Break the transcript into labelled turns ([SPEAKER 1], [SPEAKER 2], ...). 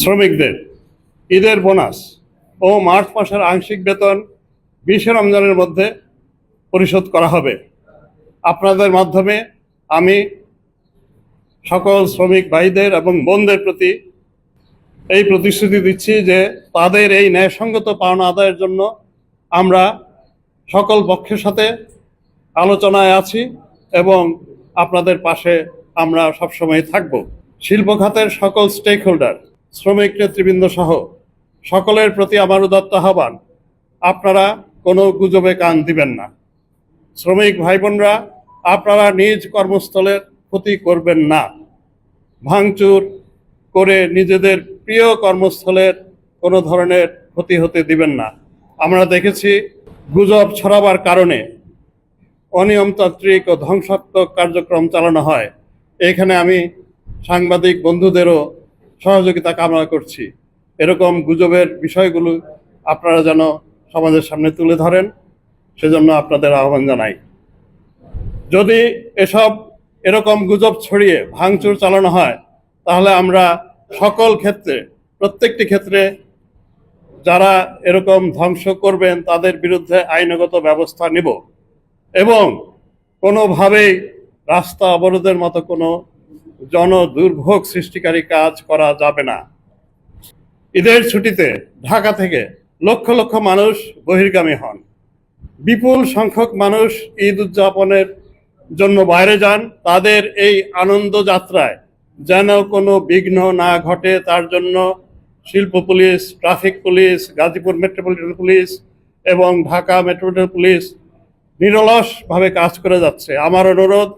[SPEAKER 1] শ্রমিকদের। ঈদের বোনাস ও মার্চ মাসের আংশিক বেতন বিশে রমজানের মধ্যে পরিশোধ করা হবে। আপনাদের মাধ্যমে আমি সকল শ্রমিক ভাইদের এবং বোনদের প্রতি এই প্রতিশ্রুতি দিচ্ছি যে তাদের এই ন্যায়সঙ্গত পাওনা আদায়ের জন্য আমরা সকল পক্ষের সাথে আলোচনায় আছি এবং আপনাদের পাশে আমরা সবসময় থাকব। শিল্প খাতের সকল স্টেক হোল্ডার শ্রমিক নেতৃবৃন্দ সহ সকলের প্রতি আমার উদাত্ত আহ্বান, আপনারা কোনো গুজবে কান দিবেন না। শ্রমিক ভাই বোনরা আপনারা নিজ কর্মস্থলের ক্ষতি করবেন না। ভাঙচুর করে নিজেদের প্রিয় কর্মস্থলের কোনো ধরনের ক্ষতি হতে দিবেন না। আমরা দেখেছি গুজব ছড়াবার কারণে অনিয়মতান্ত্রিক ও ধ্বংসাত্মক কার্যক্রম চালানো হয়। এখানে আমি সাংবাদিক বন্ধুদেরও সহযোগিতা কামনা করছি। এরকম গুজবের বিষয়গুলো আপনারা যেন সমাজের সামনে তুলে ধরেন, সেজন্য আপনাদের আহ্বান জানাই। যদি এসব এরকম গুজব ছড়িয়ে ভাঙচুর চালানো হয়, তাহলে আমরা সকল ক্ষেত্রে, প্রত্যেকটি ক্ষেত্রে যারা এরকম ধ্বংস করবেন, তাদের বিরুদ্ধে আইনগত ব্যবস্থা নিব এবং কোনোভাবেই রাস্তা অবরোধের মতো কোনো জন দুর্ভোগ সৃষ্টিকারী কাজ করা যাবে না। ঈদের ছুটিতে ঢাকা থেকে লক্ষ লক্ষ মানুষ বহির্গামী হন। বিপুল সংখ্যক মানুষ ঈদ উদযাপনের জন্য বাইরে যান। তাদের এই আনন্দ যাত্রায় যেন কোনো বিঘ্ন না ঘটে, তার জন্য শিল্প police, traffic police, Gazipur metropolitan police এবং ঢাকা মেট্রোপলিটন পুলিশ নিরলসভাবে কাজ করে যাচ্ছে। আমার অনুরোধ